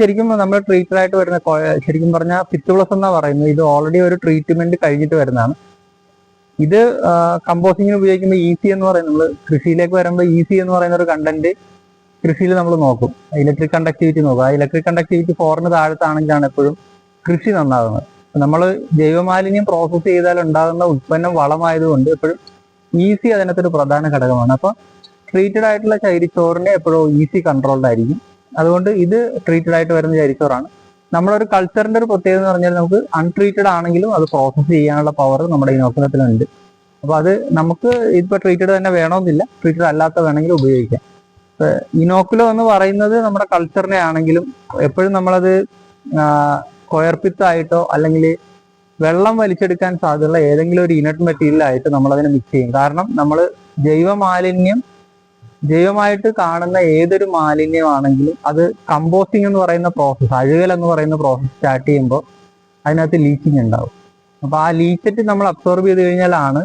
ശരിക്കും നമ്മൾ ട്രീറ്റഡ് ആയിട്ട് വരുന്ന ശരിക്കും പറഞ്ഞാൽ പിത്തുളസ് എന്നാ പറയുന്നത്. ഇത് ഓൾറെഡി ഒരു ട്രീറ്റ്മെന്റ് കഴിഞ്ഞിട്ട് വരുന്നതാണ്. ഇത് കമ്പോസിങ്ങിന് ഉപയോഗിക്കുമ്പോൾ ഈസി എന്ന് പറയുന്നത് നമ്മൾ കൃഷിയിലേക്ക് വരുമ്പോൾ ഈസി എന്ന് പറയുന്ന ഒരു കണ്ടന്റ് കൃഷിയിൽ നമ്മൾ നോക്കും. ഇലക്ട്രിക് കണ്ടക്ടിവിറ്റി നോക്കും. ആ ഇലക്ട്രിക് കണ്ടക്ടിവിറ്റി ഫോറിന് താഴത്താണെങ്കിലാണ് എപ്പോഴും കൃഷി നന്നാകുന്നത് നമ്മൾ ജൈവമാലിന്യം പ്രോസസ്സ് ചെയ്താൽ ഉണ്ടാകുന്ന ഉൽപ്പന്നം വളമായതുകൊണ്ട് എപ്പോഴും ഈസി അതിനകത്തൊരു പ്രധാന ഘടകമാണ്. അപ്പൊ ട്രീറ്റഡ് ആയിട്ടുള്ള ചൈരിച്ചോറിനെ എപ്പോഴും ഈസി കൺട്രോൾഡ് ആയിരിക്കും. അതുകൊണ്ട് ഇത് ട്രീറ്റഡ് ആയിട്ട് വരുന്ന ചൈരിച്ചോറാണ് നമ്മളൊരു കൾച്ചറിന്റെ ഒരു പ്രത്യേകത എന്ന് പറഞ്ഞാൽ നമുക്ക് അൺട്രീറ്റഡ് ആണെങ്കിലും അത് പ്രോസസ്സ് ചെയ്യാനുള്ള പവർ നമ്മുടെ ഈ നോക്കുന്നതിലുണ്ട് അപ്പൊ അത് നമുക്ക് ഇപ്പൊ ട്രീറ്റഡ് തന്നെ വേണമെന്നില്ല. ട്രീറ്റഡ് അല്ലാത്ത വേണമെങ്കിൽ ഉപയോഗിക്കാം. ഇനോക്കുലോ എന്ന് പറയുന്നത് നമ്മുടെ കൾച്ചറിനെ ആണെങ്കിലും എപ്പോഴും നമ്മളത് കൊയർപ്പിത്തായിട്ടോ അല്ലെങ്കിൽ വെള്ളം വലിച്ചെടുക്കാൻ സാധ്യതയുള്ള ഏതെങ്കിലും ഒരു ഇനറ്റ് മെറ്റീരിയൽ ആയിട്ട് നമ്മൾ അതിനെ മിക്സ് ചെയ്യും. കാരണം നമ്മൾ ജൈവ മാലിന്യം ജൈവമായിട്ട് കാണുന്ന ഏതൊരു മാലിന്യമാണെങ്കിലും അത് കമ്പോസ്റ്റിംഗ് എന്ന് പറയുന്ന പ്രോസസ്സ് അഴുകൽ എന്ന് പറയുന്ന പ്രോസസ്സ് സ്റ്റാർട്ട് ചെയ്യുമ്പോൾ അതിനകത്ത് ലീച്ചിങ് ഉണ്ടാവും. അപ്പൊ ആ ലീച്ചറ്റ് നമ്മൾ അബ്സോർബ് ചെയ്ത് കഴിഞ്ഞാലാണ്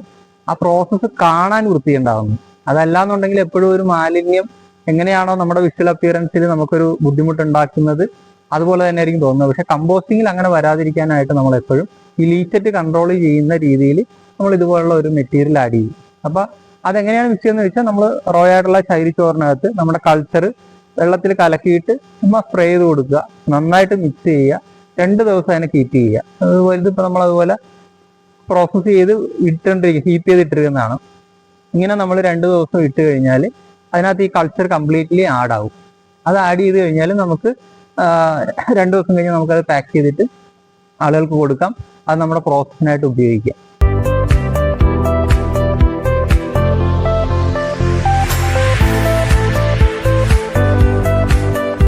ആ പ്രോസസ്സ് കാണാൻ വൃത്തി വൃത്തിയുണ്ടാവുന്നത്. അതല്ലാന്നുണ്ടെങ്കിൽ എപ്പോഴും ഒരു മാലിന്യം എങ്ങനെയാണോ നമ്മുടെ വിഷ്വൽ അപ്പിയറൻസിൽ നമുക്കൊരു ബുദ്ധിമുട്ടുണ്ടാക്കുന്നത് അതുപോലെ തന്നെ ആയിരിക്കും തോന്നുന്നത്. പക്ഷെ കമ്പോസ്റ്റിങ്ങിൽ അങ്ങനെ വരാതിരിക്കാനായിട്ട് നമ്മൾ എപ്പോഴും ഈ ലീച്ചറ്റ് കൺട്രോൾ ചെയ്യുന്ന രീതിയിൽ നമ്മൾ ഇതുപോലുള്ള ഒരു മെറ്റീരിയൽ ആഡ് ചെയ്യും. അപ്പൊ അതെങ്ങനെയാണ് മിക്സ് ചെയ്യുന്നത് വെച്ചാൽ നമ്മൾ റോ ആയിട്ടുള്ള ചൈരിച്ചോറിനകത്ത് നമ്മുടെ കൾച്ചർ വെള്ളത്തിൽ കലക്കിയിട്ട് ചുമ്മാ സ്പ്രേ ചെയ്ത് കൊടുക്കുക. നന്നായിട്ട് മിക്സ് ചെയ്യുക. രണ്ട് ദിവസം അതിനെ കീറ്റ് ചെയ്യുക. അതുപോലെ ഇപ്പം നമ്മൾ അതുപോലെ പ്രോസസ്സ് ചെയ്ത് ഇട്ടുകൊണ്ടിരിക്കുക. ഹീറ്റ് ചെയ്ത് ഇട്ടിരിക്കുന്നതാണ്. ഇങ്ങനെ നമ്മൾ രണ്ട് ദിവസം ഇട്ട് കഴിഞ്ഞാൽ അതിനകത്ത് ഈ കൾച്ചർ കംപ്ലീറ്റ്ലി ആഡ് ആവും. അത് ആഡ് ചെയ്ത് കഴിഞ്ഞാൽ നമുക്ക് രണ്ട് ദിവസം കഴിഞ്ഞ് നമുക്കത് പാക്ക് ചെയ്തിട്ട് ആളുകൾക്ക് കൊടുക്കാം. അത് നമ്മുടെ പ്രോസസ്സിനായിട്ട് ഉപയോഗിക്കാം.